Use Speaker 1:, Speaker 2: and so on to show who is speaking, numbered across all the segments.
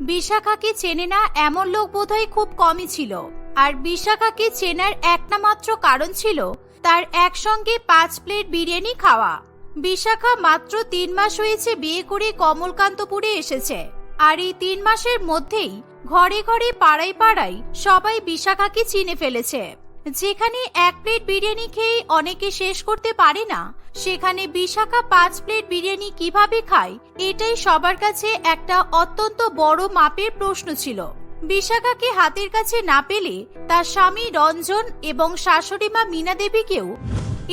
Speaker 1: বিশাখাকে চেনে না এমন লোক বোধহয় খুব কমই ছিল। আর বিশাখাকে চেনার একটা মাত্র কারণ ছিল তার একসঙ্গে পাঁচ প্লেট বিরিয়ানি খাওয়া। বিশাখা মাত্র তিন মাস হয়েছে বিয়ে করে কমলকান্তপুরে এসেছে। আর এই তিন মাসের মধ্যেই ঘরে ঘরে পাড়ায় পাড়ায় সবাই বিশাখাকে চিনে ফেলেছে। যেখানে এক প্লেট বিরিয়ানি খেয়ে অনেকে শেষ করতে পারে না, সেখানে বিশাখা পাঁচ প্লেট বিরিয়ানি কীভাবে খায়, এটাই সবার কাছে একটা অত্যন্ত বড় মাপের প্রশ্ন ছিল। বিশাখাকে হাতের কাছে না পেলে তার স্বামী রঞ্জন এবং শাশুড়ি মা মীনা দেবীকেও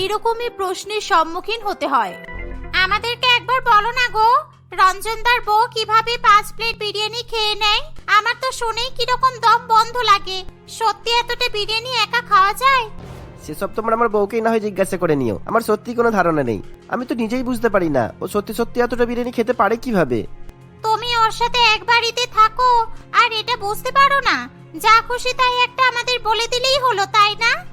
Speaker 1: এরকমই প্রশ্নের সম্মুখীন হতে হয়। আমাদেরকে একবার বলো না গো রঞ্জনদার বউ কীভাবে পাঁচ প্লেট বিরিয়ানি খেয়ে নেয়? আমার তো শুনেই কীরকম দম বন্ধ লাগে। সত্যি এতটা বিরিয়ানি একা খাওয়া যায়?
Speaker 2: সেসব তোমরা আমার বউকেই না হয় জিজ্ঞাসা করে নিও। আমার সত্যি কোনো ধারণা নেই। আমি তো নিজেই বুঝতে পারি না ও সত্যি সত্যি এতটা বিরিয়ানি খেতে পারে কীভাবে?
Speaker 1: তুমি ওর সাথে এক বাড়িতে থাকো আর এটা বুঝতে পারো না। যা খুশি তাই একটা আমাদের বলে দিলেই হলো তাই না?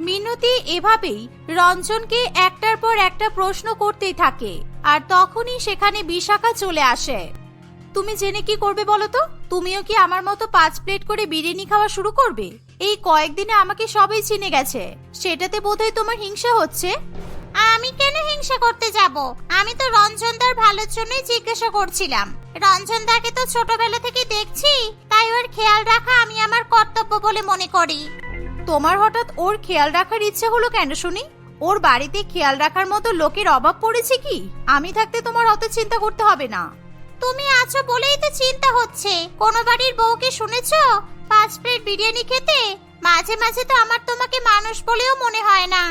Speaker 1: মিনতি এভাবেই রঞ্জনকে একটার পর একটা প্রশ্ন করতেই থাকে আর তখনই সেখানে বিশাখা চলে আসে। তুমি জেনে কি করবে বলো তো? তুমিও কি আমার মতো পাঁচ প্লেট করে বিরিয়ানি খাওয়া শুরু করবে? এই কয়েকদিনে আমাকে সবাই চিনে গেছে। সেটাতে বোধহয় তোমার হিংসা হচ্ছে? আমি কেন হিংসা করতে যাব? আমি তো রঞ্জনদার ভালোর জন্যই জিজ্ঞাসা করছিলাম। রঞ্জনদাকে তো ছোটবেলা থেকে দেখছি তাই ওর খেয়াল রাখা আমি আমার কর্তব্য বলে মনে করি। তোমার হঠাৎ ওর খেয়াল রাখার ইচ্ছে হলো কেন শুনি? ওর বাড়িতে খেয়াল রাখার মতো লোকের অভাব পড়েছে কি? আমি থাকতে তোমার অত চিন্তা করতে হবে না। তুমি আছো বলেই তো চিন্তা হচ্ছে। কোন বাড়ির বউকে শুনেছো? পাঁচ প্লেট বিরিয়ানি খেতে? মাঝে মাঝে তো আমার তোমাকে মানুষ বলেও মনে হয় না।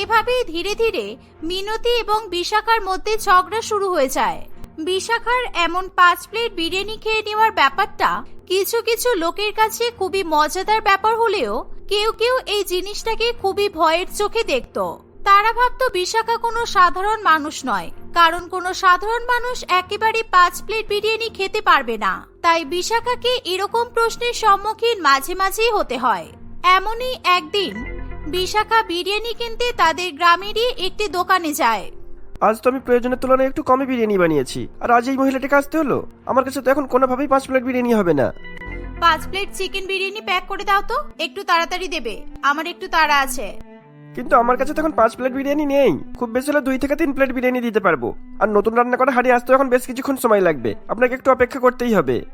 Speaker 1: এভাবেই ধীরে ধীরে মিনতি এবং বিশাখার মধ্যে ঝগড়া শুরু হয়ে যায়। বিশাখার এমন পাঁচ প্লেট বিরিয়ানি খেয়ে নেওয়ার ব্যাপারটা কিছু কিছু লোকের কাছে খুবই মজাদার ব্যাপার হলেও কেউ কেউ এই জিনিসটাকে খুবই ভয়ের চোখে দেখত। তারা ভাবতো বিশাখা কোনো সাধারণ মানুষ নয়। কারণ কোনো সাধারণ মানুষ একেবারে পাঁচ প্লেট বিরিয়ানি খেতে পারবে না। তাই বিশাখাকে এরকম প্রশ্নের সম্মুখীন মাঝে মাঝেই হতে হয়। এমনই একদিন বিশাখা বিরিয়ানি কিনতে তাদের গ্রামেরই একটি দোকানে যায়।
Speaker 2: আজ তো আমি প্রয়োজনের তুলনায় একটু কমই বিরিয়ানি বানিয়েছি। আর আজ এই মহিলাটাকে আসতে হলো? আমার কাছে তো এখন কোনোভাবেই পাঁচ প্লেট বিরিয়ানি হবে না।
Speaker 1: পাঁচ প্লেট চিকেন বিরিয়ানি প্যাক করে দাও তো। একটু তাড়াতাড়ি দেবে। আমার একটু তাড়া আছে।
Speaker 2: কিন্তু আমার কাছে তো এখন পাঁচ প্লেট বিরিয়ানি নেই। খুব বেশি হলে দুই থেকে তিন প্লেট বিরিয়ানি দিতে পারব। আর নতুন রান্না করা হাড়ি আসতে এখন বেশ কিছুক্ষণ সময় লাগবে। আপনাকে একটু অপেক্ষা করতেই হবে।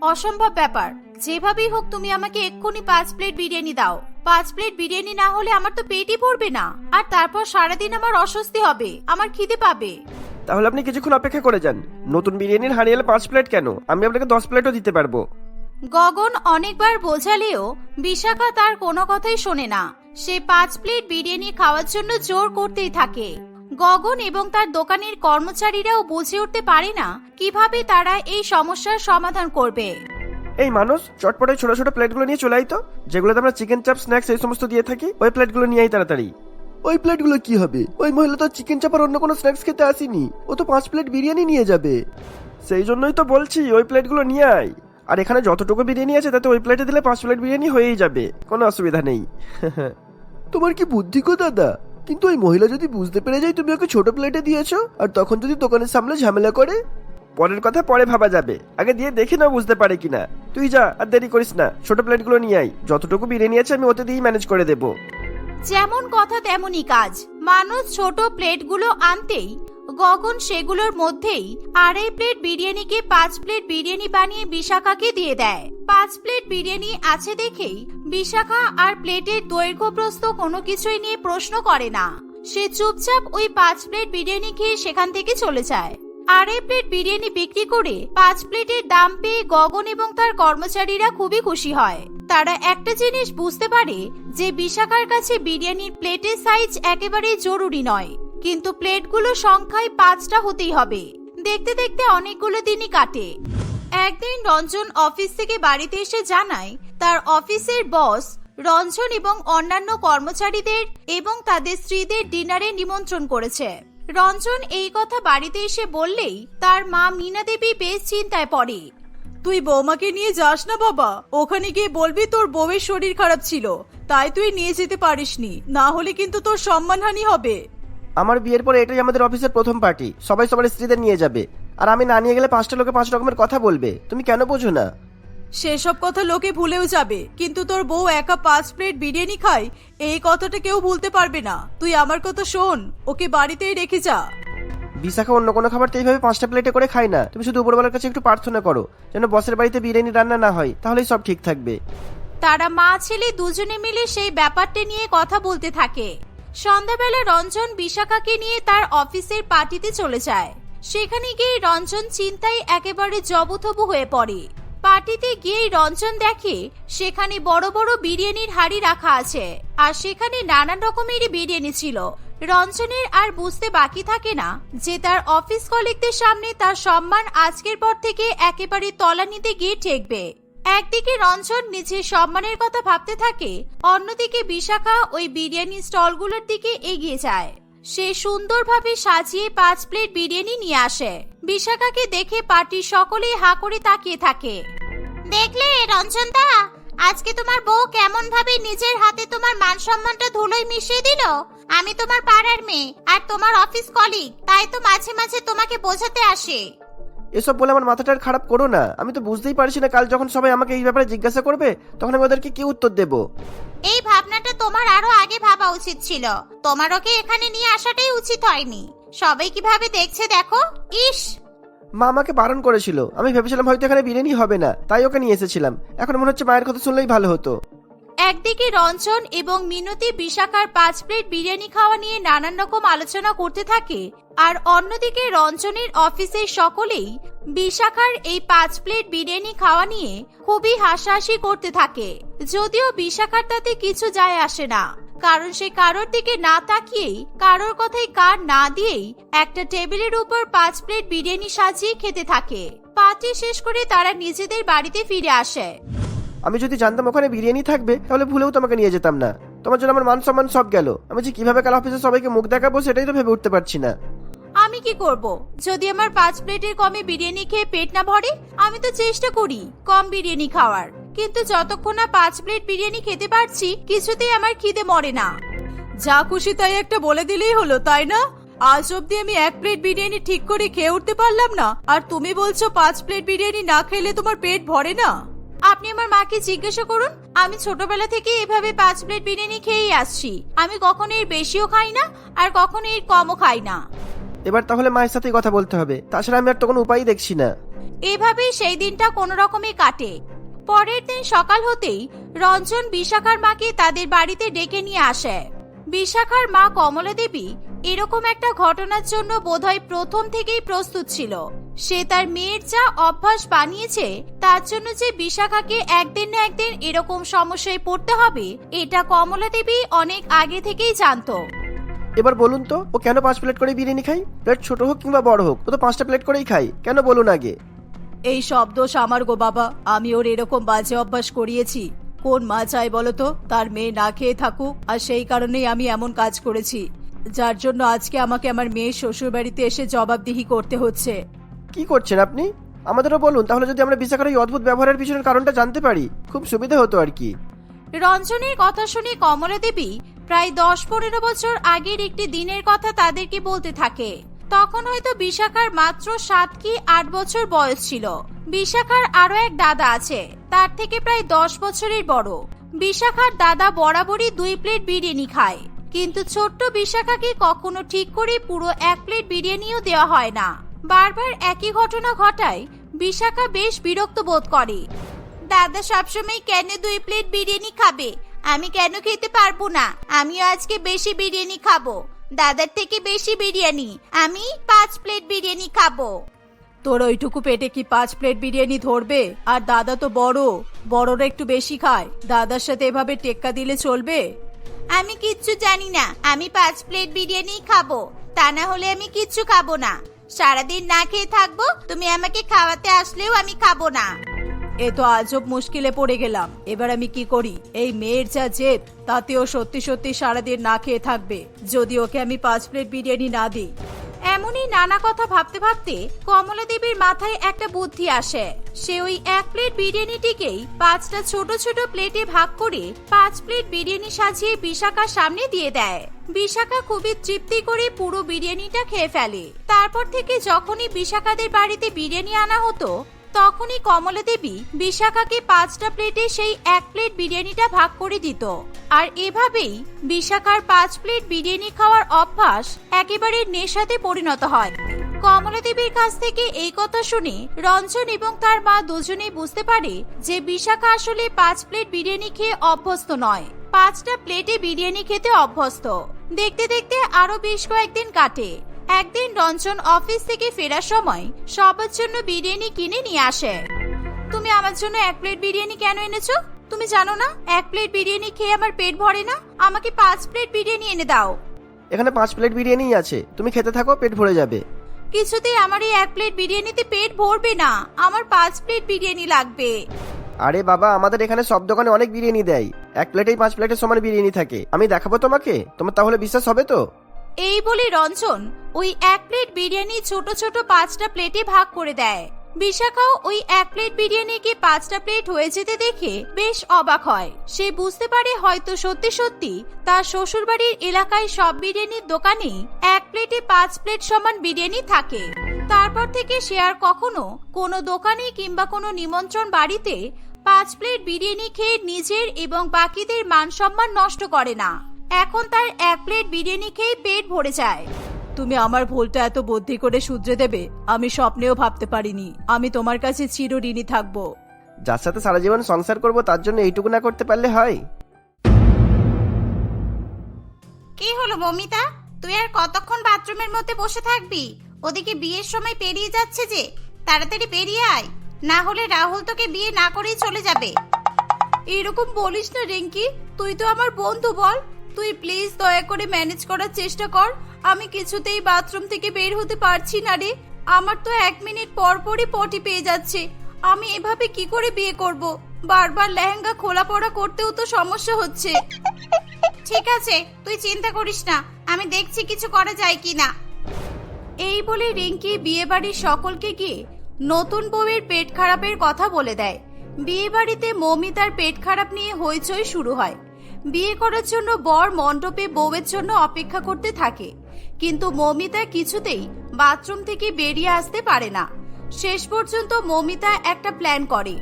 Speaker 1: অসম্ভব ব্যাপার। যেভাবেই হোক তুমি আমাকে এক্ষুনি পাঁচ প্লেট বিরিয়ানি দাও। পাঁচ প্লেট বিরিয়ানি না হলে আমার তো পেটই ভরবে না। আর তারপর সারাদিন আমার অস্বস্তি হবে। আমার খিদে পাবে।
Speaker 2: তাহলে আপনি কিছুক্ষণ অপেক্ষা করে যান। নতুন বিরিয়ানির হাঁড়ি এলে পাঁচ প্লেট কেন? আমি আপনাকে দশ প্লেটও দিতে পারব।
Speaker 1: গগন অনেকবার বোঝালেও বিশাখা তার কোনো কথাই শোনে না। সে পাঁচ প্লেট বিরিয়ানি খাওয়ার জন্য জোর করতেই থাকে। গগন এবং তার দোকানের কর্মচারীরাও বুঝে উঠতে পারে না কীভাবে তারা এই সমস্যার সমাধান করবে।
Speaker 2: এই মানুষ চটপটে ছোট ছোট প্লেটগুলো নিয়ে চলে আই তো। যেগুলোতে আমরা চিকেন চাপ স্ন্যাক্স এই সমস্ত দিয়ে থাকি ওই প্লেটগুলো নিয়ে আই তাড়াতাড়ি। ওই প্লেটগুলো কি হবে? ওই মহিলা তো চিকেন চাপ আর অন্য কোনো স্ন্যাক্স খেতে আসেনি। ও তো পাঁচ প্লেট বিরিয়ানি নিয়ে যাবে। সেই জন্যই তো বলছি ওই প্লেটগুলো নিয়ে আয়। আর এখানে যতটুকু বিরিয়ানি আছে তাতে ওই প্লেটে দিলে পাঁচ প্লেট বিরিয়ানি হয়েই যাবে। কোনো অসুবিধা নেই। তোমার কি বুদ্ধি গো দাদা? কিন্তু ওই মহিলা যদি বুঝতে পেরে যায় তুমি ওকে ছোট প্লেটে দিয়েছ, আর তখন যদি দোকানের সামনে ঝামেলা করে? পরের কথা পরে ভাবা যাবে। আগে দিয়ে দেখে না বুঝতে পারে কিনা। তুই যা, আর দেরি করিস না। ছোট প্লেটগুলো নিয়ে আই যতটুকু বিরিয়ানি আছে আমি ওতে দিয়েই ম্যানেজ করে দেব।
Speaker 1: যেমন কথা তেমনই কাজ। মানুষ ছোট প্লেটগুলো আনতেই গগন সেগুলোর মধ্যেই আড়াই প্লেট বিরিয়ানিকে পাঁচ প্লেট বিরিয়ানি বানিয়ে বিশাখাকে দিয়ে দেয়। পাঁচ প্লেট বিরিয়ানি আছে দেখেই বিশাখা আর প্লেটের দৈর্ঘ্য প্রস্থ কোনো কিছুই নিয়ে প্রশ্ন করে না। সে চুপচাপ ওই পাঁচ প্লেট বিরিয়ানি খেয়ে সেখান থেকে চলে যায়। আড়াই প্লেট বিরিয়ানি বিক্রি করে পাঁচ প্লেটের দাম পেয়ে গগন এবং তার কর্মচারীরা খুবই খুশি হয়। তারা একটা জিনিস বুঝতে পারে যে বিশাখার কাছে বিরিয়ানির প্লেটের সাইজ একেবারেই জরুরি নয়। কিন্তু প্লেটগুলো সংখ্যায় পাঁচটা হতেই হবে। দেখতে দেখতে অনেকগুলো দিনই কাটে। একদিন রঞ্জন অফিস থেকে বাড়িতে এসে জানায়, তার অফিসের বস রঞ্জন এবং অন্যান্য কর্মচারীদের এবং তাদের স্ত্রীদের ডিনারে নিমন্ত্রণ করেছে। রঞ্জন এই কথা বাড়িতে এসে বললেই তার মা মীনা দেবী বেশ চিন্তায় পড়ে। তুই বৌমাকে নিয়ে যাস না বাবা। ওখানে গিয়ে বলবি তোর বউয়ের শরীর খারাপ ছিল। তাই তুই নিয়ে যেতে পারিসনি। না হলে কিন্তু তোর সম্মানহানি হবে।
Speaker 2: আমার বিয়ের পরে এটাই আমাদের অফিসের প্রথম পার্টি। সবাই সবার স্ত্রীদের নিয়ে যাবে। আর আমি না নিয়ে গেলে পাঁচটা লোকে পাঁচ রকমের কথা বলবে। তুমি কেন বোঝো না?
Speaker 3: সেসব কথা লোকে ভুলেও যাবে। কিন্তু তোর বউ একা পাঁচ প্লেট বিরিয়ানি খায় এই কথাটা কেউ ভুলতে পারবে না। তুই আমার কথা শোন ওকে বাড়িতেই রেখে যা।
Speaker 2: বিশাখা অন্য কোনো খাবার তো এইভাবে পাঁচটা প্লেটে করে খায় না। তুমি শুধু উপরবেলার কাছে একটু প্রার্থনা করো যেন বসের বাড়িতে বিরিয়ানি রান্না না হয় তাহলেই সব ঠিক থাকবে।
Speaker 1: তারা মা ছেলে দুজনে মিলে সেই ব্যাপারটা নিয়ে কথা বলতে থাকে। সন্ধ্যাবেলা রঞ্জন বিশাখাকে নিয়ে তার অফিসের পার্টিতে চলে যায়। সেখানে গিয়ে রঞ্জন চিন্তায় একেবারে জবথবু হয়ে পড়ে। পার্টিতে গিয়ে রঞ্জন দেখে সেখানে বড় বড় বিরিয়ানির হাড়ি রাখা আছে আর সেখানে নানান রকমেরই বিরিয়ানি ছিল। রঞ্জনের আর বুঝতে বাকি থাকে না যে তার অফিস কলিগদের সামনে তার সম্মান আজকের পর থেকে একেবারে তলানিতে গিয়ে ঠেকবে। একদিকে রঞ্জন নিজের সম্মানের কথা ভাবতে থাকে, অন্যদিকে বিশাখা ওই বিরিয়ানি স্টলগুলোর দিকে এগিয়ে যায়। সে সুন্দরভাবে সাজিয়ে পাঁচ প্লেট বিরিয়ানি নিয়ে আসে। বিশাখাকে দেখে পার্টির সকলেই হা করে তাকিয়ে থাকে। দেখলে রঞ্জন দা আজকে তোমার বউ কেমন ভাবে নিজের হাতে তোমার মান সম্মানটা ধুলোয় মিশিয়ে দিল? আমি তোমার পাড়ার মেয়ে আর তোমার অফিস কলিগ, তাই তো মাঝে মাঝে তোমাকে বোঝাতে আসে।
Speaker 2: এসব বলে আমার মাথাটা খারাপ করো না। আমি তো বুঝতেই পারছি না কাল যখন সবাই আমাকে এই ব্যাপারে জিজ্ঞাসা করবে তখন আমি ওদেরকে কি উত্তর দেব?
Speaker 1: এই ভাবনাটা তোমার আরও আগে ভাবা উচিত ছিল। তোমার ওকে এখানে নিয়ে আসাটাই উচিত হয়নি। সবাই কীভাবে দেখছে দেখো? ইস!
Speaker 2: মা আমাকে বারণ করেছিল। আমি ভেবেছিলাম হয়তো এখানে বিরিয়ানি হবে না তাই ওকে নিয়ে এসেছিলাম। এখন মনে হচ্ছে মায়ের কথা শুনলেই ভালো হতো।
Speaker 1: একদিকে রঞ্জন এবং মিনতি বিশাখার পাঁচ প্লেট বিরিয়ানি খাওয়া নিয়ে নানান রকম আলোচনা করতে থাকে, আর অন্যদিকে রঞ্জনের অফিসের সকলেই বিশাখার এই পাঁচ প্লেট বিরিয়ানি খাওয়া নিয়ে খুবই হাসাহাসি করতে থাকে। যদিও বিশাখার তাতে কিছু যায় আসে না, কারণ সে কারোর দিকে না তাকিয়েই, কারোর কথাই কার না দিয়েই একটা টেবিলের উপর পাঁচ প্লেট বিরিয়ানি সাজিয়ে খেতে থাকে। পার্টি শেষ করে তারা নিজেদের বাড়িতে ফিরে আসে।
Speaker 2: আমি যদি জানতাম ওখানে বিরিয়ানি থাকবে, তাহলে ভুলেও তোমাকে নিয়ে যেতাম না। তোমার জন্য আমার মান সম্মান সব গেল। আমি যে কীভাবে কাল অফিসে সবাইকে মুখ দেখাবো সেটাই তো ভেবে উঠতে পারছি না।
Speaker 1: আমি কি করব? যদি আমার পাঁচ প্লেটের কমে বিরিয়ানি খেয়ে পেট না ভরে, আমি তো চেষ্টা করি কম বিরিয়ানি খাওয়ার। কিন্তু যতক্ষণ না পাঁচ প্লেট বিরিয়ানি খেতে পারছি, কিছুতেই আমার খিদে মরে না।
Speaker 3: যা খুশি তাই একটা বলে দিলেই হলো, তাই না? আজ অব্দি আমি এক প্লেট বিরিয়ানি ঠিক করে খেয়ে উঠতে পারলাম না। আর তুমি বলছো পাঁচ প্লেট বিরিয়ানি না খেলে তোমার পেট ভরে না?
Speaker 1: আপনি আমার মাকে জিজ্ঞাসা করুন আমি ছোটবেলা থেকে এভাবে পাঁচ প্লেট বিরিয়ানি খেয়েই আসছি। আমি কখনো এর বেশিও খাই না আর কখনো এর কমও খাই না।
Speaker 2: এবার তাহলে মায়ের সাথেই কথা বলতে হবে। তাছাড়া আমি আর তো কোনো উপায়ই দেখছি না।
Speaker 1: এভাবেই সেই দিনটা কোনো রকমে কাটে। পরের দিন সকাল হতেই রঞ্জন বিশাখার মাকে তাদের বাড়িতে ডেকে নিয়ে আসে। বিশাখার মা কমলা দেবী এরকম একটা ঘটনার জন্য বোধহয় প্রথম থেকেই প্রস্তুত ছিল। সে তার মেয়ের যা অভ্যাস বানিয়েছে তার জন্য যে বিশাখাকে একদিন না একদিন এরকম সমস্যায় পড়তে হবে এটা কমলা দেবী অনেক আগে থেকেই জানতো।
Speaker 2: এবার বলুন তো ও কেন পাঁচ প্লেট করে বিরিয়ানি খাই প্লেট ছোট হোক কিংবা বড় হোক ও তো পাঁচটা প্লেট করেই খাই কেন বলুন আগে?
Speaker 3: এই সব দোষ আমার গো বাবা আমি ওর এরকম বাজে অভ্যাস করিয়েছি। কোন মা চায় বলো তো তার মেয়ে না খেয়ে থাকুক আর সেই কারণেই আমি এমন কাজ করেছি। যার জন্য আজকে আমাকে আমার মেয়ের শ্বশুর বাড়িতে এসে জবাবদিহি করতে হচ্ছে।
Speaker 2: কি করছেন আপনি? আমাদেরও বলুন তাহলে যদি আমরা বিশাখার এই অদ্ভুত ব্যবহারের পিছনের কারণটা জানতে পারি খুব সুবিধা হতো আর কি।
Speaker 1: রঞ্জনের কথা শুনে কমলা দেবী প্রায় দশ পনেরো বছর আগের একটি দিনের কথা তাদেরকে বলতে থাকে। তখন হয়তো বিশাখার মাত্র সাত কি আট বছর বয়স ছিল। বিশাখার আরও এক দাদা আছে তার থেকে প্রায় দশ বছরের বড়। বিশাখার দাদা বরাবরই দুই প্লেট বিরিয়ানি খায়। কিন্তু ছোট্ট বিশাখাকে কখনো ঠিক করে পুরো এক প্লেট বিরিয়ানিও দেওয়া হয় না। বারবার একই ঘটনা ঘটায় বিশাখা বেশ বিরক্ত বোধ করে। দাদা সবসময় কেন দুই প্লেট বিরিয়ানি খাবে? আমি কেন খেতে পারব না? আমিও আজকে বেশি বিরিয়ানি খাব। দাদার থেকে বেশি বিরিয়ানি। আমি পাঁচ প্লেট বিরিয়ানি খাব।
Speaker 3: তোর ওইটুকু পেটে কি পাঁচ প্লেট বিরিয়ানি ধরবে? আর দাদা তো বড়। বড়রা একটু বেশি খায়। দাদার সাথে এভাবে টেক্কা দিলে চলবে?
Speaker 1: আমি কিচ্ছু জানি না। আমি পাঁচ প্লেট বিরিয়ানি খাব। তা না হলে আমি কিচ্ছু খাব না। সারাদিন না খেয়ে থাকব, তুমি আমাকে খাওয়াতে আসলেও আমি খাব না।
Speaker 3: এ তো আজব মুশকিলে পড়ে গেলাম। এবার আমি কি করি? এই মেয়ের যা জেদ, তাতেও সত্যি সত্যি সারাদিন না খেয়ে থাকবে। যদি ওকে আমি পাঁচ প্লেট বিরিয়ানি না দিই।
Speaker 1: এমনই নানা কথা ভাবতে ভাবতে কমলা দেবীর মাথায় একটা বুদ্ধি আসে। সে ওই এক প্লেট বিরিয়ানিটিকেই পাঁচটা ছোট ছোট প্লেটে ভাগ করে পাঁচ প্লেট বিরিয়ানি সাজিয়ে বিশাখার সামনে দিয়ে দেয়।
Speaker 4: বিশাখা খুবই তৃপ্তি করে পুরো বিরিয়ানিটা খেয়ে ফেলে। তারপর থেকে যখনই বিশাখাদের বাড়িতে বিরিয়ানি আনা হতো তখনই কমলা দেবী বিশাখাকে পাঁচটা প্লেটে সেই এক প্লেট বিরিয়ানিটা ভাগ করে দিত। আর এভাবেই বিশাখার পাঁচ প্লেট বিরিয়ানি খাওয়ার অভ্যাস একেবারে নেশাতে পরিণত হয়। কমলা দেবীর কাছ থেকে এই কথা শুনে রঞ্জন এবং তার মা দুজনেই বুঝতে পারে যে বিশাখা আসলে পাঁচ প্লেট বিরিয়ানি খেয়ে অভ্যস্ত নয়। পাঁচটা প্লেটে বিরিয়ানি খেতে অভ্যস্ত। দেখতে দেখতে আরও বেশ কয়েকদিন কাটে। একদিন রঞ্জন অফিস থেকে ফেরার সময় সবার জন্য বিরিয়ানি কিনে নিয়ে আসে। তুমি আমার জন্য এক প্লেট বিরিয়ানি কেন এনেছো? তুমি জানো না এক প্লেট বিরিয়ানি খেয়ে আমার পেট ভরে না? আমাকে পাঁচ প্লেট বিরিয়ানি এনে দাও।
Speaker 2: এখানে পাঁচ প্লেট বিরিয়ানি আছে। তুমি খেতে থাকো পেট ভরে যাবে।
Speaker 4: কিছুতেই আমার এই এক প্লেট বিরিয়ানিতে পেট ভরবে না। আমার পাঁচ প্লেট বিরিয়ানি লাগবে।
Speaker 2: আরে বাবা আমাদের এখানে সব দোকানে অনেক বিরিয়ানি দেয়। এক প্লেটেই পাঁচ প্লেটের সমান বিরিয়ানি থাকে। আমি দেখাবো তোমাকে? তোমার তাহলে বিশ্বাস হবে তো?
Speaker 4: এই বলে রঞ্জন ওই এক প্লেট বিরিয়ানি ছোট ছোট পাঁচটা প্লেটে ভাগ করে দেয়। বিশাখাও ওই এক প্লেট বিরিয়ানিকে পাঁচটা প্লেট হয়ে যেতে দেখে বেশ অবাক হয়। সে বুঝতে পারে হয়তো সত্যি সত্যি তার শ্বশুরবাড়ির এলাকায় সব বিরিয়ানির দোকানেই এক প্লেটে পাঁচ প্লেট সমান বিরিয়ানি থাকে। তারপর থেকে সে আর কখনো কোনো দোকানে কিংবা কোনো নিমন্ত্রণ বাড়িতে পাঁচ প্লেট বিরিয়ানি খেয়ে নিজের এবং বাকিদের মান সম্মান নষ্ট করে না। এখন তার এক প্লেট বিরিয়ানি খেয়ে পেট ভরে যায়।
Speaker 1: তুমি আমার ভুলটা এত বুদ্ধি করে শুধরে দেবে আমি স্বপ্নেও ভাবতে পারিনি। আমি তোমার কাছে চিরঋণী থাকব।
Speaker 2: যার সাথে সারা জীবন সংসার করব তার জন্য এইটুকু না করতে পারলে হয়?
Speaker 4: কি হলো মমিতা তুই আর কতক্ষণ বাথরুমের মধ্যে বসে থাকবি? ওদিকে বিয়ের সময় পেরিয়ে যাচ্ছে যে তাড়াতাড়ি পেরিয়ে আয়। না হলে রাহুল তোকে বিয়ে না করেই চলে যাবে।
Speaker 1: এরকম বলিস না রিঙ্কি। তুই তো আমার বন্ধু বল। তুই প্লিজ দয়া করে ম্যানেজ করার চেষ্টা কর। আমি কিছুতেই বাথরুম থেকে বের হতে পারছি না রে। আমার তো এক মিনিট পর পরই পটি পেয়ে যাচ্ছে। আমি এভাবে কি করে বিয়ে করব? বারবার লেহেঙ্গা খোলা পড়া করতেও তো সমস্যা হচ্ছে।
Speaker 4: ঠিক আছে, তুই চিন্তা করিস না। আমি দেখছি কিছু করা যায় কি না
Speaker 1: এই বলে রিঙ্কি বিয়ে বাড়ির সকলকে গিয়ে নতুন বউয়ের পেট খারাপের কথা বলে দেয়। বিয়ে বাড়িতে মৌমিতার পেট খারাপ নিয়ে হইচই শুরু হয়। বিয়ে করার জন্য বর মণ্ডপে বউয়ের জন্য অপেক্ষা করতে থাকে। কিন্তু মমিতা কিছুতেই বাথরুম থেকে বেরিয়ে আসতে পারে না। শেষ পর্যন্ত মমিতা একটা প্ল্যান করে।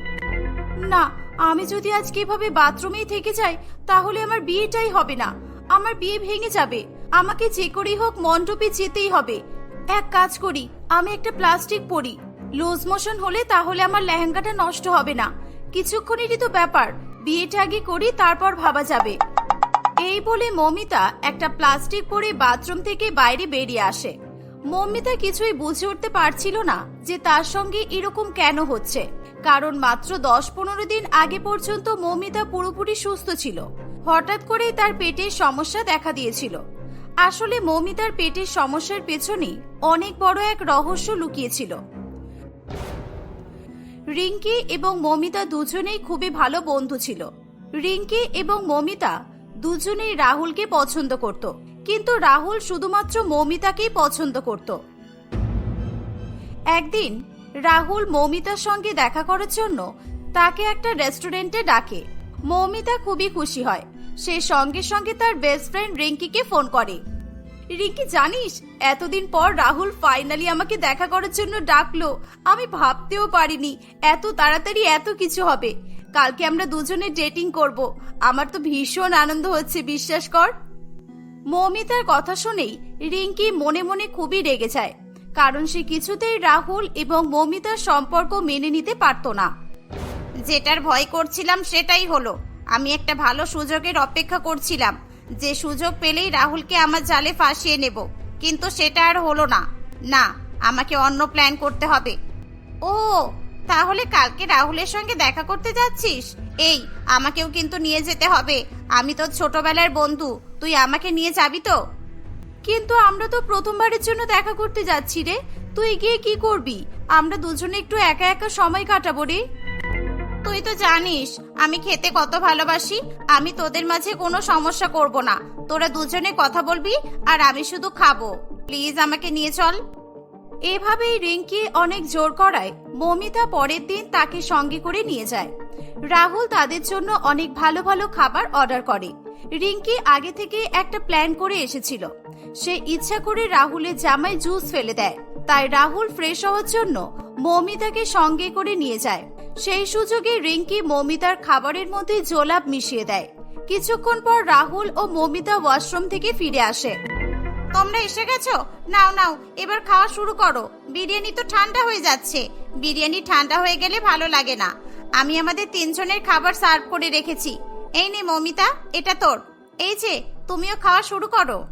Speaker 1: না, আমি যদি আজকে এভাবে বাথরুমেই থেকে যাই, তাহলে আমার বিয়েটাই হবে না। আমার বিয়ে ভেঙে যাবে। আমাকে যে করেই হোক মণ্ডপে যেতেই হবে। এক কাজ করি, আমি একটা প্লাস্টিক পরি। লুজ মোশন হলে তাহলে আমার লেহেঙ্গাটা নষ্ট হবে না। কিছুক্ষণেরই তো ব্যাপার। বিয়েটা আগে করি, তারপর ভাবা যাবে। এই বলে মমিতা একটা প্লাস্টিক পরে বাথরুম থেকে বাইরে বেরিয়ে আসে। মমিতা কিছুই বুঝে উঠতে পারছিল না যে তার সঙ্গে এরকম কেন হচ্ছে। কারণ মাত্র দশ পনেরো দিন আগে পর্যন্ত মমিতা পুরোপুরি সুস্থ ছিল। হঠাৎ করেই তার পেটের সমস্যা দেখা দিয়েছিল। আসলে মমিতার পেটের সমস্যার পেছনে অনেক বড় এক রহস্য লুকিয়েছিল। রিঙ্কি এবং মমিতা দুজনেই খুবই ভালো বন্ধু ছিল। রিঙ্কি এবং মমিতা দুজনেই রাহুলকে পছন্দ করত, কিন্তু রাহুল শুধুমাত্র মমিতাকেই পছন্দ করত। একদিন রাহুল মমিতার সঙ্গে দেখা করার জন্য তাকে একটা রেস্টুরেন্টে ডাকে। মৌমিতা খুবই খুশি হয়। সে সঙ্গে সঙ্গে তার বেস্ট ফ্রেন্ড রিঙ্কিকে ফোন করে। রিঙ্কি, জানিস, এতদিন পর রাহুল ফাইনালি আমাকে দেখা করার জন্য ডাকলো। আমি ভাবতেও পারিনি, এত তাড়াতাড়ি এত কিছু হবে। কালকে আমরা দুজনে ডেটিং করব। আমার তো ভীষণ আনন্দ হচ্ছে, বিশ্বাস কর। মৌমিতার কথা শুনেই রিঙ্কি মনে মনে খুবই রেগে যায়, কারণ সে কিছুতেই রাহুল এবং মৌমিতার সম্পর্ক মেনে নিতে পারত না।
Speaker 4: যেটার ভয় করছিলাম সেটাই হলো, আমি একটা ভালো সুযোগের অপেক্ষা করছিলাম যে সুযোগ পেলেই রাহুলকে আমার জালে ফাঁসিয়ে নেব, কিন্তু সেটা আর হলো না। না, আমাকে অন্য প্ল্যান করতে হবে। ও, তাহলে কালকে রাহুলের সঙ্গে দেখা করতে যাচ্ছিস? এই, আমাকেও কিন্তু নিয়ে যেতে হবে। আমি তো ছোটবেলার বন্ধু, তুই আমাকে নিয়ে যাবি তো?
Speaker 1: কিন্তু আমরা তো প্রথমবারের জন্য দেখা করতে যাচ্ছি রে। তুই গিয়ে কি করবি? আমরা দুজনে একটু একা একা সময় কাটাবো রে।
Speaker 4: তুই তো জানিস, আমি খেতে কত ভালোবাসি, আমি তোদের মাঝে কোনো সমস্যা করব না। তোরা দুজনে কথা বলবি, আর আমি শুধু খাব। প্লিজ আমাকে নিয়ে চল।
Speaker 1: এভাবেই রিঙ্কি অনেক জোর করায় মমিতা পরের দিন তাকে সঙ্গে করে নিয়ে যায়। রাহুল তাদের জন্য অনেক ভালো ভালো খাবার অর্ডার করে। রিঙ্কি আগে থেকে একটা প্ল্যান করে এসেছিল। সে ইচ্ছা করে রাহুলের জামায় জুস ফেলে দেয়। তাই রাহুল ফ্রেশ হওয়ার জন্য মৌমিতাকে সঙ্গে করে নিয়ে যায়। সেই সুযোগে রিঙ্কি মৌমিতার খাবারের মধ্যে জোলাপ মিশিয়ে দেয়। কিছুক্ষণ পর রাহুল ও মৌমিতা ওয়াশরুম থেকে ফিরে আসে।
Speaker 4: তোমরা এসে গেছো? নাও নাও, এবার খাওয়া শুরু করো। বিরিয়ানি তো ঠান্ডা হয়ে যাচ্ছে। বিরিয়ানি ঠান্ডা হয়ে গেলে ভালো লাগে না। আমি আমাদের তিনজনের খাবার সার্ভ করে রেখেছি। এই নে মমিতা, এটা তোর। এই যে, তুমিও খাওয়া শুরু করো।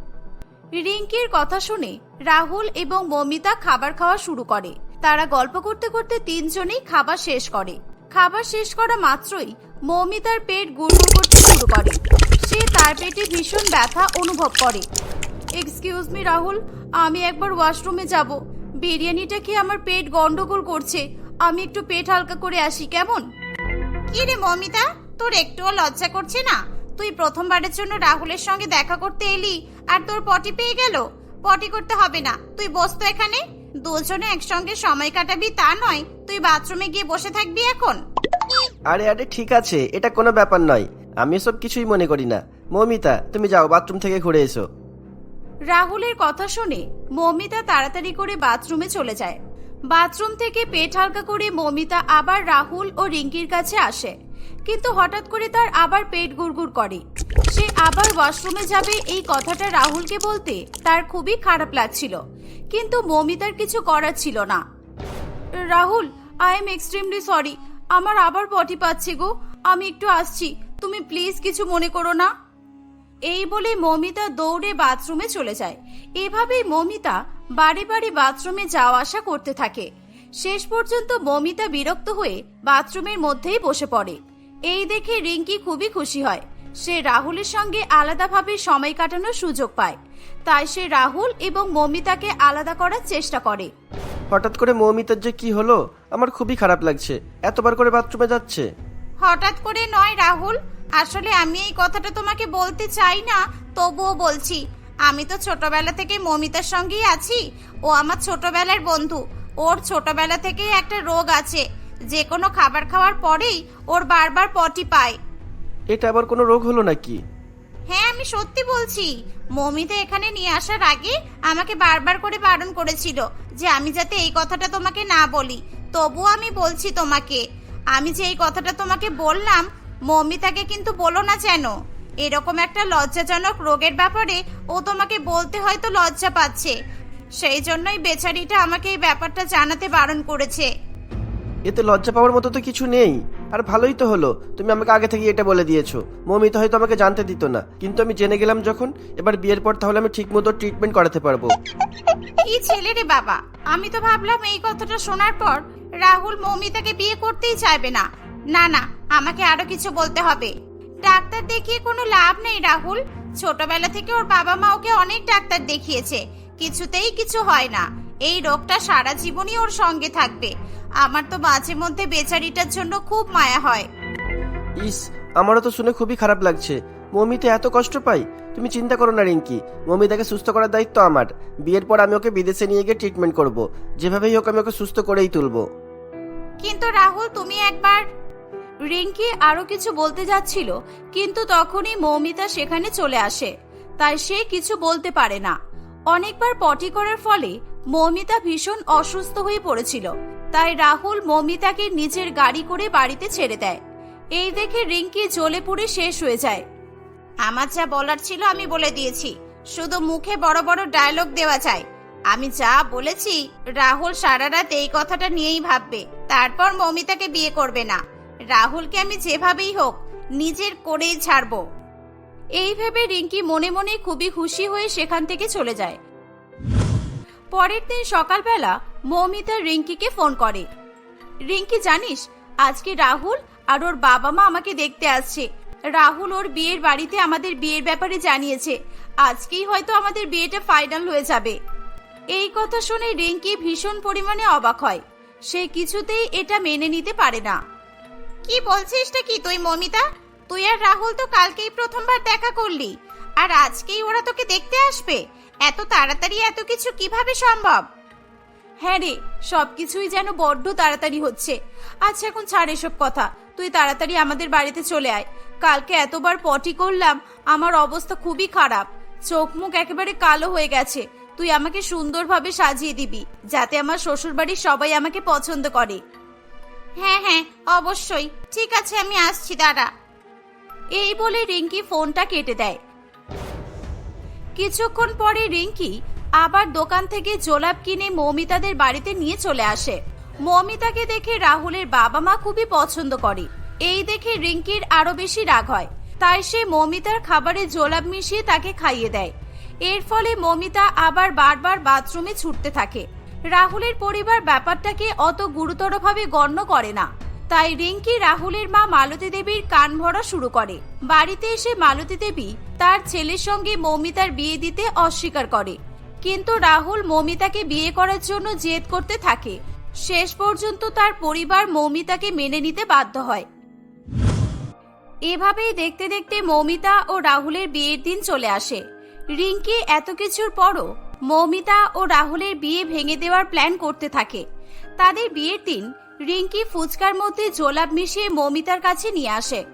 Speaker 1: রিঙ্কির কথা শুনে রাহুল এবং মমিতা খাবার খাওয়া শুরু করে। তারা গল্প করতে করতে তিনজনেই খাবার শেষ করে। খাবার শেষ করা মাত্রই মৌমিতার পেট গুড়গুড় করতে শুরু করে। সে তার পেটে ভীষণ ব্যথা অনুভব করে। এক্সকিউজ মি রাহুল, আমি একবার ওয়াশরুমে যাব। বিরিয়ানিটা কি আমার পেট গন্ডগোল করছে। আমি একটু পেট হালকা করে আসি, কেমন?
Speaker 4: কি রে মমিতা, তোর একটুও লজ্জা করছে না? তুই প্রথমবারের জন্য রাহুলের সঙ্গে দেখা করতে এলি আর তোর পটি পেয়ে গেল? পটি করতে হবে না। তুই বস তো এখানে। দুজনে একসঙ্গে সময় কাটাবি তা নয়। তুই বাথরুমে গিয়ে বসে থাকবি এখন।
Speaker 2: আরে আরে ঠিক আছে এটা কোনো ব্যাপার নয়। আমি সব কিছুই মনে করি না। মমিতা তুমি যাও বাথরুম থেকে ঘুরে এসো।
Speaker 1: রাহুলের কথা শুনে মমিতা তাড়াতাড়ি করে বাথরুমে চলে যায়। বাথরুম থেকে পেট হালকা করে মমিতা আবার রাহুল ও রিঙ্কির কাছে আসে। কিন্তু হঠাৎ করে তার আবার পেট গুড়গুড় করে। সে আবার ওয়াশরুমে যাবে এই কথাটা রাহুলকে বলতে তার খুবই খারাপ লাগছিল। কিন্তু মমিতার কিছু করার ছিল না। Rahul I am extremely sorry আমার আবার পটি পাচ্ছে গো। আমি একটু আসছি। তুমি প্লিজ কিছু মনে করো না। এই বলে মমিতা দৌড়ে বাথরুমে চলে যায়। এভাবেই মমিতা বাড়ি বাড়ি বাথরুমে যাওয়া আসা করতে থাকে। শেষ পর্যন্ত মমিতা বিরক্ত হয়ে বাথরুমের মধ্যেই বসে পড়ে। এই দেখে রিঙ্কি খুবই খুশি হয়। সে রাহুলের সঙ্গে আলাদাভাবে সময় কাটানোর সুযোগ পায়। তাই সে রাহুল এবং মমিতাকে আলাদা করার চেষ্টা করে।
Speaker 2: হঠাৎ করে মৌমিতার যে কি হলো আমার খুবই খারাপ লাগছে। এতবার করে বাথরুমে যাচ্ছে।
Speaker 4: হঠাৎ করে নয় রাহুল। আসলে আমি এই কথাটা তোমাকে বলতে চাই না তবুও বলছি আমি তো ছোটবেলা থেকে মমিতার সঙ্গেই আছি। ও আমার ছোটবেলার বন্ধু। ওর ছোটবেলা থেকেই একটা রোগ আছে। যে কোনো খাবার খাওয়ার পরেই ওর বারবার পটি পায়।
Speaker 2: এটা আবার কোনো রোগ হলো নাকি?
Speaker 4: হ্যাঁ আমি সত্যি বলছি। মমিতা এখানে নিয়ে আসার আগে আমাকে বারবার করে বারণ করেছিল যে আমি যাতে এই কথাটা তোমাকে না বলি। তবুও আমি বলছি তোমাকে। আমি যে এই কথাটা তোমাকে বললাম মমিতাকে কিন্তু বলো না যেন। এরকম একটা লজ্জাজনক রোগের ব্যাপারে ও তোমাকে বলতে হয়তো লজ্জা পাচ্ছে। সেই জন্যই বেচারিটা আমাকে এই ব্যাপারটা জানাতে বারণ করেছে।
Speaker 2: এতে লজ্জা পাওয়ার মতো তো কিছু নেই। আর ভালোই তো হলো। তুমি আমাকে আগে থেকে এটা বলে দিয়েছ। মমিতা হয়তো আমাকে জানতে দিত না। কিন্তু আমি জেনে গেলাম যখন, এবার বিয়ের পর তাহলে আমি ঠিক মতো ট্রিটমেন্ট করাতে পারব।
Speaker 4: কি ছেলে রে বাবা? আমি তো ভাবলাম এই কথাটা শোনার পর রাহুল মৌমিতাকে বিয়ে করতেই চাইবে না। না না, আমাকে আরও কিছু বলতে হবে। ডাক্তার দেখিয়ে কোনো লাভ নেই রাহুল। ছোটবেলা থেকে ওর বাবা মা ওকে অনেক ডাক্তার দেখিয়েছে। কিছুতেই কিছু হয় না। এই রোগটা সারা জীবনই ওর সঙ্গে থাকবে। আমার তো মাঝে মধ্যে বেচারিটার জন্য খুব মায়া হয়।
Speaker 2: ইস আমারও তো শুনে খুবই খারাপ লাগছে। মমিতা এত কষ্ট পাই? তুমি চিন্তা করো না রিঙ্কি। মমিতাকে সুস্থ করার দায়িত্ব আমার। বিয়ের পর আমি ওকে বিদেশে নিয়ে গিয়ে ট্রিটমেন্ট করব। যেভাবেই হোক আমি ওকে সুস্থ করেই তুলব।
Speaker 4: কিন্তু রাহুল তুমি একবার
Speaker 1: রিঙ্কি আরও কিছু বলতে যাচ্ছিল কিন্তু তখনই মৌমিতা সেখানে চলে আসে। তাই সে কিছু বলতে পারে না। অনেকবার পটি করার ফলে মৌমিতা ভীষণ অসুস্থ হয়ে পড়েছিল। তাই রাহুল মৌমিতাকে নিজের গাড়ি করে বাড়িতে ছেড়ে দেয়। এই দেখে রিঙ্কি জ্বলে পুড়ে শেষ হয়ে যায়।
Speaker 4: আমার যা বলার ছিল আমি বলে দিয়েছি। শুধু মুখে বড় বড় ডায়লগ দেওয়া যায়। আমি যা বলেছি, রাহুল সারা রাত এই কথাটা নিয়েই ভাববে। তারপর মমিতাকে বিয়ে করবে না। রাহুলকে আমি যেভাবেই হোক নিজের করেই ছাড়বো।
Speaker 1: এই ভেবে রিঙ্কি মনে মনে খুবই খুশি হয়ে সেখান থেকে চলে যায়। পরের দিন সকালবেলা মৌমিতা রিঙ্কিকে ফোন করে। রিঙ্কি, জানিস, আজকে রাহুল আর ওর বাবা মা আমাকে দেখতে আসছে। রাহুল ওর বিয়ের বাড়িতে আমাদের বিয়ের ব্যাপারে জানিয়েছে। আজকেই হয়তো আমাদের বিয়েটা ফাইনাল হয়ে যাবে। এই কথা শুনে রিঙ্কি ভীষণ পরিমাণে অবাক হয়। সে কিছুতেই এটা মেনে নিতে পারে না।
Speaker 4: কি বলছিস কি তুই, মমিতা? তুই আর রাহুল তো কালকেই প্রথমবার দেখা করলি। আর আজকেই ওরা তোকে দেখতে আসবে? এত তাড়াতাড়ি এত কিছু কীভাবে সম্ভব?
Speaker 1: হ্যাঁ রে সবকিছুই যেন বড্ড তাড়াতাড়ি হচ্ছে। আচ্ছা এখন ছাড় এসব কথা। তুই তাড়াতাড়ি আমাদের বাড়িতে চলে আয়। কালকে এতবার পটি করলাম আমার অবস্থা খুবই খারাপ। চোখ মুখ একেবারে কালো হয়ে গেছে। তুই আমাকে সুন্দরভাবে সাজিয়ে দিবি যাতে আমার শ্বশুর বাড়ির সবাই আমাকে পছন্দ করে।
Speaker 4: হ্যাঁ হ্যাঁ অবশ্যই। ঠিক আছে আমি আসছি দাঁড়া।
Speaker 1: এই বলে রিঙ্কি ফোনটা কেটে দেয়। কিছুক্ষণ পরে রিঙ্কি আবার দোকান থেকে জোলাপ কিনে মৌমিতাদের বাড়িতে নিয়ে চলে আসে। মৌমিতাকে দেখে রাহুলের বাবা মা খুবই পছন্দ করে। এই দেখে রিঙ্কির আরও বেশি রাগ হয়। তাই সে মৌমিতার খাবারে জোলাপ মিশিয়ে তাকে খাইয়ে দেয়। এর ফলে মৌমিতা আবার বারবার বাথরুমে ছুটতে থাকে। রাহুলের পরিবার ব্যাপারটাকে অত গুরুতরভাবে গণ্য করে না। তাই রিঙ্কি রাহুলের মা মালতী দেবীর কান ভরা শুরু করে। বাড়িতে এসে মালতী দেবী তার ছেলের সঙ্গে মৌমিতার বিয়ে দিতে অস্বীকার করে। কিন্তু রাহুল মৌমিতাকে বিয়ে করার জন্য জেদ করতে থাকে। শেষ পর্যন্ত তার পরিবার মৌমিতাকে মেনে নিতে বাধ্য হয়। এভাবেই দেখতে দেখতে মৌমিতা ও রাহুলের বিয়ের দিন চলে আসে। রিঙ্কি এত কিছুর পরও মৌমিতা ও রাহুলের বিয়ে ভেঙে দেওয়ার প্ল্যান করতে থাকে। তাদের বিয়ের দিন রিঙ্কি ফুচকার মধ্যে জোলাপ মিশিয়ে মৌমিতার কাছে নিয়ে আসে।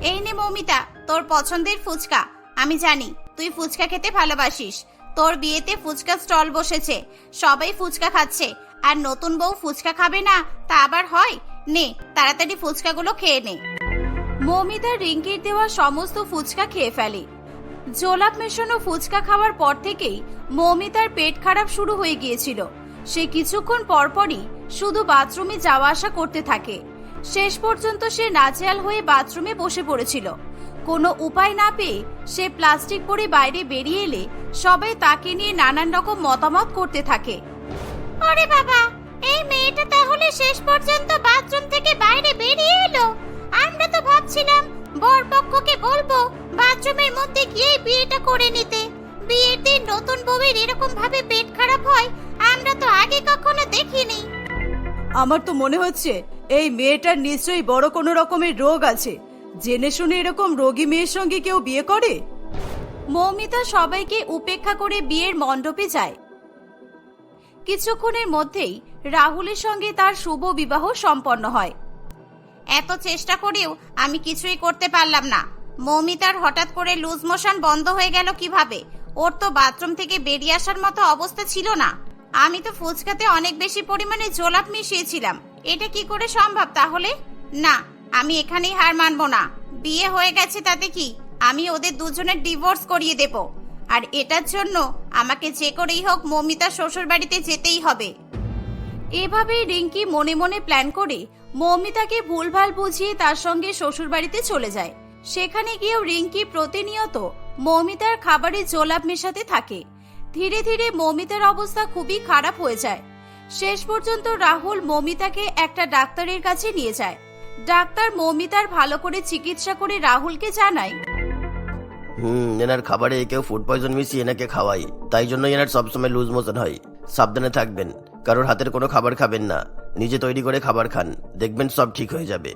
Speaker 4: এই নে মৌমিতা, তোর পছন্দের ফুচকা। আমি জানি, তুই ফুচকা খেতে ভালোবাসিস। তোর বিয়েতে ফুচকা স্টল বসেছে। সবাই ফুচকা খাচ্ছে। আর নতুন বউ ফুচকা খাবে না, তা আবার হয়? নে, তাড়াতাড়ি ফুচকাগুলো খেয়ে নে।
Speaker 1: মৌমিতা রিঙ্কির দেওয়া সমস্ত ফুচকা খেয়ে ফেলে। জোলাপ মেশানো ফুচকা খাওয়ার পর থেকেই মৌমিতার পেট খারাপ শুরু হয়ে গিয়েছিল। সে কিছুক্ষণ পরপরই শুধু বাথরুমে যাওয়া আসা করতে থাকে। শেষ পর্যন্ত সে নাচেয়াল হয়ে বাথরুমে বসে পড়েছিল। কোনো উপায় না পেয়ে সে প্লাস্টিক পরে বাইরে বেরিয়ে এলে সবাই তাকে নিয়ে নানান রকম মতামত করতে থাকে।
Speaker 4: আরে বাবা, এই মেয়েটা তাহলে শেষ পর্যন্ত বাথরুম থেকে বাইরে বেরিয়ে এলো? আমরা তো ভাবছিলাম বরপক্ষকে বলব বাথরুমের মধ্যে গিয়ে বিয়েটা করে নিতে। বিয়ের দিন নতুন বউয়ের এরকম ভাবে পেট খারাপ হয় আমরা তো আগে কখনো দেখিনি।
Speaker 1: আমার তো মনে হচ্ছে এই মেয়েটার নিশ্চয়ই বড় কোনো রকমের রোগ আছে। জেনে শুনে এরকম রোগী মেয়ের সঙ্গে কেউ বিয়ে করে? মৌমিতা সবাইকে উপেক্ষা করে বিয়ের মণ্ডপে যায়। কিছুক্ষণের মধ্যেই রাহুলের সঙ্গে তার শুভ বিবাহ সম্পন্ন হয়।
Speaker 4: এত চেষ্টা করেও আমি কিছুই করতে পারলাম না। মৌমিতার হঠাৎ করে লুজ মোশন বন্ধ হয়ে গেল কীভাবে? ওর তো বাথরুম থেকে বেরিয়ে আসার মতো অবস্থা ছিল না। আমি তো ফুচকাতে অনেক বেশি পরিমাণে জোলাপ মিশিয়েছিলাম। এটা কি করে সম্ভব তাহলে? না, আমি এখানেই হার মানব না। বিয়ে হয়ে গেছে তাতে কি? আমি ওদের দুজনের ডিভোর্স করিয়ে দেব। আর এটার জন্য আমাকে যে করেই হোক মৌমিতার শ্বশুর বাড়িতে যেতেই হবে।
Speaker 1: এভাবেই রিঙ্কি মনে মনে প্ল্যান করে মৌমিতাকে ভুলভাল বুঝিয়ে তার সঙ্গে শ্বশুরবাড়িতে চলে যায়। সেখানে গিয়েও রিঙ্কি প্রতিনিয়ত মৌমিতার খাবারে জোলাপ মেশাতে থাকে। ধীরে ধীরে মৌমিতার অবস্থা খুবই খারাপ হয়ে যায়। শেষ পর্যন্ত রাহুল মৌমিতাকে একটা ডাক্তারের কাছে নিয়ে যায়। ডাক্তার মৌমিতার ভালো করে চিকিৎসা করে রাহুলকে জানায়।
Speaker 2: হুম এনার খাবারে কেউ ফুড পয়জন মিশিয়ে এনাকে খাওয়াই তাই জন্য এনার সবসময় লুজ মোশন হয়। সাবধানে থাকবেন। কারোর হাতের কোনো খাবার খাবেন না। নিজে তৈরি করে খাবার খান। দেখবেন সব ঠিক হয়ে যাবে।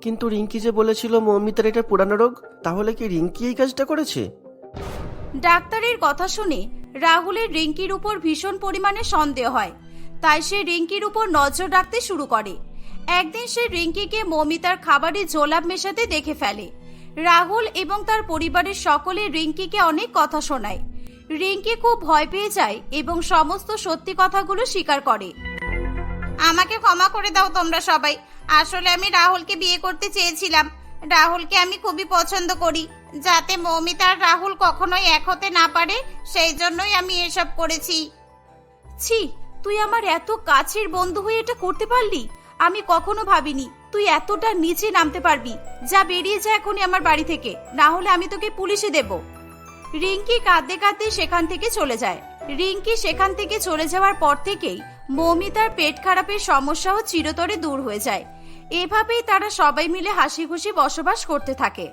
Speaker 2: কিন্তু রিঙ্কি যে বলেছিল মৌমিতার এটা পুরানো রোগ তাহলে কি রিঙ্কি এই কাজটা করেছে?
Speaker 1: ডাক্তারের কথা শুনে রাহুলের রিঙ্কির উপর ভীষণ পরিমাণে সন্দেহ হয়। তাই সে রিঙ্কির উপর নজর রাখতে শুরু করে। একদিন সে রিঙ্কিকে মমিতার খাবারে জোলাপ মেশাতে দেখে ফেলে। রাহুল এবং তার পরিবারের সকলে রিঙ্কিকে অনেক কথা শোনায়। রিঙ্কি খুব ভয় পেয়ে যায় এবং সমস্ত সত্যি কথাগুলো স্বীকার করে।
Speaker 4: আমাকে ক্ষমা করে দাও তোমরা সবাই। আসলে আমি রাহুলকে বিয়ে করতে চেয়েছিলাম। রাহুলকে আমি খুবই পছন্দ করি। যাতে মৌমিতা আর রাহুল কখনোই এক হতে না পারে, সেই জন্যই আমি এসব করেছি।
Speaker 1: ছি, তুই আমার এত কাছের বন্ধু হয়ে এটা করতে পারলি? আমি কখনো ভাবিনি তুই এতটা নিচে নামতে পারবি। যা বেরিয়ে যা এখনই আমার বাড়ি থেকে। না হলে আমি তোকে পুলিশে দেব। রিঙ্কি কাঁদতে কাঁদতে সেখান থেকে চলে যায়। রিঙ্কি সেখান থেকে চলে যাওয়ার পর থেকেই মৌমিতার পেট খারাপের সমস্যাও চিরতরে দূর হয়ে যায়। এভাবেই তারা সবাই মিলে হাসি খুশি বসবাস করতে থাকে।